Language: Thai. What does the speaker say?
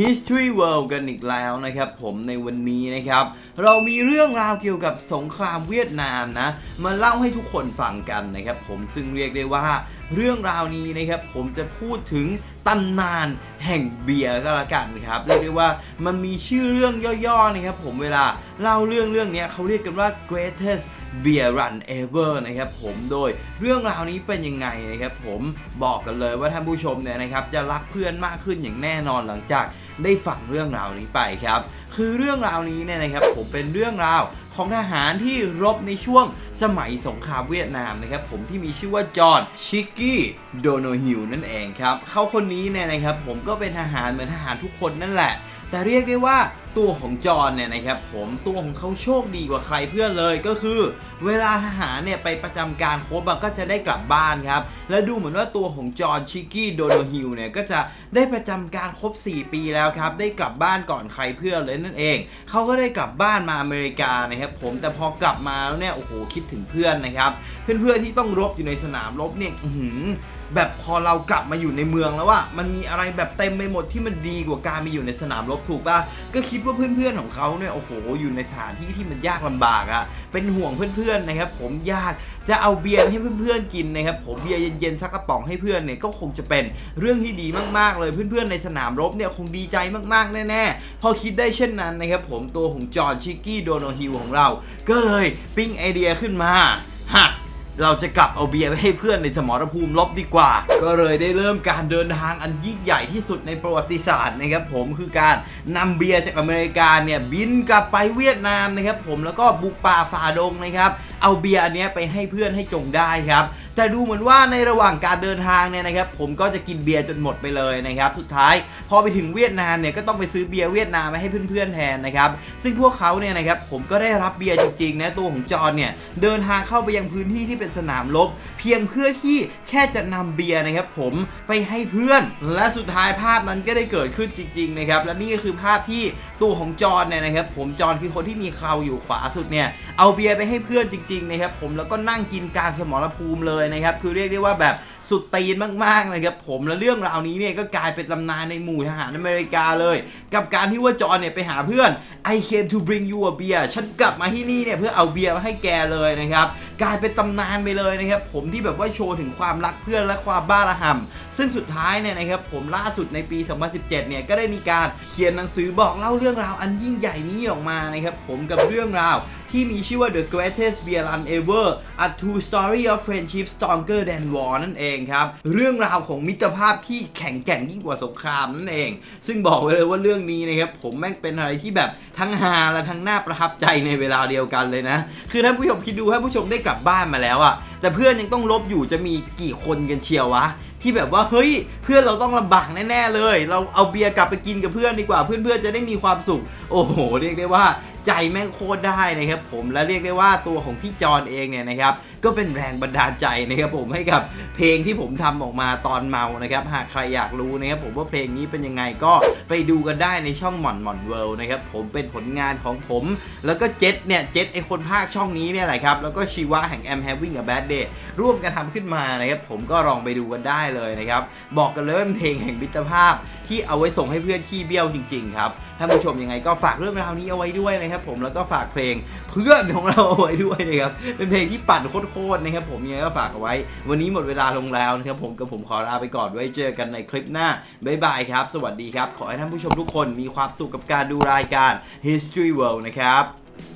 History World กันอีกแล้วนะครับผมในวันนี้นะครับ เรามีเรื่องราวเกี่ยวกับสงครามเวียดนามนะ มาเล่าให้ทุกคนฟังกันนะครับผมซึ่งเรียกได้ว่าเรื่องราวนี้นะครับผมจะพูดถึงตำนานแห่งเบียร์ก็แล้วกันครับเรียกได้ว่ามันมีชื่อเรื่องย่อๆนะครับผมเวลาเล่าเรื่องเรื่องนี้เขาเรียกกันว่า greatest beer run ever นะครับผมโดยเรื่องราวนี้เป็นยังไงนะครับผมบอกกันเลยว่าท่านผู้ชมเนี่ยนะครับจะรักเพื่อนมากขึ้นอย่างแน่นอนหลังจาก ได้ฟังเรื่องราวนี้ไปครับ คือเรื่องราวนี้เนี่ยนะครับผมเป็นเรื่องราวของทหารที่รบในช่วงสมัยสงครามเวียดนามนะครับผมที่มีชื่อว่าจอห์นชิกกี้โดโนฮิลนั่นเองครับเขาคนนี้เนี่ยนะครับผมก็เป็นทหารเหมือนทหารทุกคนนั่นแหละ แต่เรียกได้ว่าตัวของจอห์นเนี่ยนะครับผมตัวของเขาโชคดีกว่าใครเพื่อนเลยก็คือ เวลาทหารเนี่ยไปประจำการครบก็จะได้กลับบ้านครับ และดูเหมือนว่าตัวของจอห์นชิกกี้โดโนฮิลเนี่ยก็จะได้ประจำการครบ 4 ปีแล้วครับ ได้กลับบ้านก่อนใครเพื่อนเลยนั่นเอง เขาก็ได้กลับบ้านมาอเมริกานะครับผมแต่พอกลับมาแล้วเนี่ยโอ้โหคิดถึงเพื่อนนะครับ เพื่อนๆที่ต้องรบอยู่ในสนามรบเนี่ย แบบพอเรากลับมาอยู่ในเมืองแล้วว่ามันมีอะไรแบบเต็มไปหมดที่มันดีกว่าการไปอยู่ในสนามรบถูกป่ะก็คิดว่าเพื่อนๆของเขาเนี่ยโอ้โหอยู่ในสถานที่ที่มันยากลำบากอะ่ะเป็นห่วงเพื่อนๆนะครับผมยากจะเอาเบียร์ให้เพื่อนๆกินนะครับผมเบียร์เย็นๆสักกระป๋องให้เพื่อนเนี่ยก็คงจะเป็นเรื่องที่ดีมากๆเลยเพื่อนๆในสนามรบเนี่ยคงดีใจมากๆแน่ๆพอคิดได้เช่นนั้นนะครับผมตัวของจอห์นชิกกี้โดโนฮิลของเรา ก็เลยปิ้งไอเดียขึ้นมาฮะ เราจะกลับเอาเบียร์ไปให้เพื่อนในสมรภูมิลบดีกว่า ก็เลยได้เริ่มการเดินทางอันยิ่งใหญ่ที่สุดในประวัติศาสตร์นะครับผมคือการนำเบียร์จากอเมริกาเนี่ยบินกลับไปเวียดนามนะครับผมแล้วก็บุกป่าฝ่าดงนะครับเอาเบียร์อันนี้ไปให้เพื่อนให้จงได้ครับ แต่ดูเหมือนว่าในระหว่างการเดินทางเนี่ยนะครับ ผมก็จะกินเบียร์จนหมดไปเลยนะครับ สุดท้ายพอไปถึงเวียดนามเนี่ยก็ต้องไปซื้อเบียร์เวียดนามมาให้เพื่อนๆแทนนะครับ ซึ่งพวกเขาเนี่ยนะครับผมก็ได้รับเบียร์จริงๆนะตัวของจอห์นเนี่ยเดินทางเข้าไปยังพื้นที่ที่เป็นสนามรบเพียงเพื่อที่แค่จะนำเบียร์นะครับ ผมไปให้เพื่อน และสุดท้ายภาพนั้นก็ได้เกิดขึ้นจริงๆนะครับและนี่ก็คือภาพที่ตัวของจอห์นเนี่ยนะครับ ผมจอห์นคือคนที่มีเคราอยู่ขวาสุดเนี่ยเอาเบียร์ไปให้เพื่อนจริงๆนะครับผมแล้วก็นั่งกินกลางสมรภูมิเลยนะครับคือเรียกได้ว่าแบบสุดตีนมากๆนะครับผมและเรื่องราวนี้เนี่ยก็กลายเป็นตำนานในหมู่ทหารอเมริกาเลย กับการที่ว่าจอนเนี่ยไปหาเพื่อน I came to bring you a beer ฉันกลับมาที่นี่เนี่ยเพื่อเอาเบียร์มาให้แกเลยนะครับ กลายเป็นตำนานไปเลยนะครับผมที่แบบว่าโชว์ถึงความรักเพื่อนและความบ้าระห่ำซึ่งสุดท้ายเนี่ยนะครับผมล่าสุดในปี 2017 เนี่ยก็ได้มีการเขียนหนังสือบอกเล่าเรื่องราวอันยิ่งใหญ่นี้ออกมานะครับผมกับเรื่องราวที่มีชื่อว่า The Greatest Beer Run Ever A True Story of Friendship Stronger Than War นั่นเองครับ เรื่องราวของมิตรภาพที่แข็งแกร่งยิ่งกว่าสงครามนั่นเอง ซึ่งบอกไว้เลยว่าเรื่องนี้นะครับ ผมแม่งเป็นอะไรที่แบบทั้งฮาและทั้งน่าประทับใจในเวลาเดียวกันเลยนะ คือท่านผู้ชมคิดดูถ้ผู้ชมได้กลับบ้านมาแล้วอะแต่เพื่อนยังต้องลบอยู่จะมีกี่คนกันเชียววะ ที่แบบว่าเฮ้ยเพื่อนเราต้องลำบากแน่ๆเลย เราเอาเบียร์กลับไปกินกับเพื่อนดีกว่าเพื่อนๆจะได้มีความสุข โอ้โห เรียกได้ว่าใจแม่งโคตรได้นะครับผมและเรียกได้ว่าตัวของพี่จอนเองเนี่ยนะครับก็เป็นแรงบันดาลใจนะครับผมให้กับเพลงที่ผมทำออกมาตอนเมานะครับหากใครอยากรู้นะครับผมว่าเพลงนี้เป็นยังไงก็ไปดูกันได้ในช่องหม่อนหม่อนเวิลด์นะครับผมเป็นผลงานของผม แล้วก็เจ็ตเนี่ยเจ็ตไอคนภาคช่องนี้เนี่ยแหละครับแล้วก็ชีวะแห่ง I'm Having a Bad Day ร่วมกันทำขึ้นมานะครับผมก็ลองไปดูกันได้เลยนะครับบอกกันเลยว่าเป็นเพลงแห่งมิตรภาพ ที่เอาไว้ส่งให้เพื่อนขี้เบี้ยวจริง ๆ ครับท่านผู้ชมยังไงก็ฝากเรื่องราวนี้เอาไว้ด้วยนะนะครับผมแล้วก็ฝากเพลงเพื่อนของเราเอาไว้ด้วยนะครับเป็นเพลงที่ปั่นโคตรๆนะครับผมยังไงก็ฝากเอาไว้ วันนี้หมดเวลาลงแล้วนะครับผมกับผมขอลาไปก่อนไว้เจอกันในคลิปหน้าบ๊ายบายครับ สวัสดีครับ ขอให้ท่านผู้ชมทุกคนมีความสุขกับการดูรายการ History World นะครับ